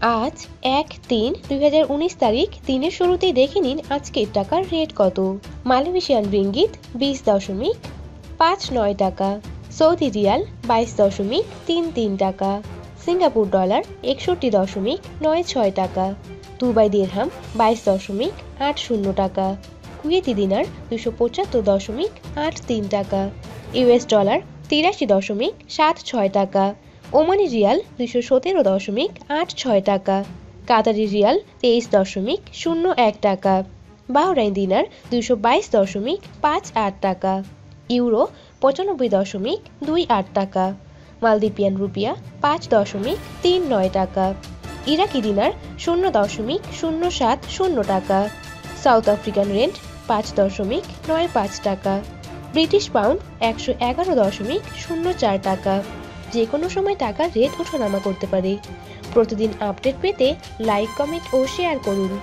আজ এক তিন দুই তারিখ, দিনের শুরুতেই দেখে নিন আজকের টাকার রেট কত। মালয়েশিয়ান রিঙ্গিত বিশ দশমিক পাঁচ নয় টাকা, সৌদি রিয়াল বাইশ দশমিক তিন তিন টাকা, সিঙ্গাপুর ডলার একষট্টি দশমিক নয় ছয় টাকা, দুবাই দিরহাম বাইশ দশমিক আট শূন্য টাকা, কুয়েতি দিনার দুশো পঁচাত্তর দশমিক আট তিন টাকা, ইউএস ডলার তিরাশি দশমিক সাত ছয় টাকা ওমানি রিয়াল দুশো সতেরো দশমিক আট ছয় টাকা, কাতারি রিয়াল তেইশ দশমিক শূন্য এক টাকা, বাহরাইন দিনার দুশো বাইশ দশমিক পাঁচ আট টাকা, ইউরো পঁচানব্বই দশমিক দুই আট টাকা, মালদ্বীপিয়ান রুপিয়া পাঁচ দশমিক তিন নয় টাকা, ইরাকি দিনার শূন্য দশমিক শূন্য সাত শূন্য টাকা, সাউথ আফ্রিকান রেন্ট পাঁচ দশমিক নয় পাঁচ টাকা, ব্রিটিশ পাউন্ড একশো এগারো দশমিক শূন্য চার টাকা যে কোনো সময় টাকার রেট ওঠানামা করতে পারে। প্রতিদিন আপডেট পেতে লাইক কমেন্ট ও শেয়ার করুন।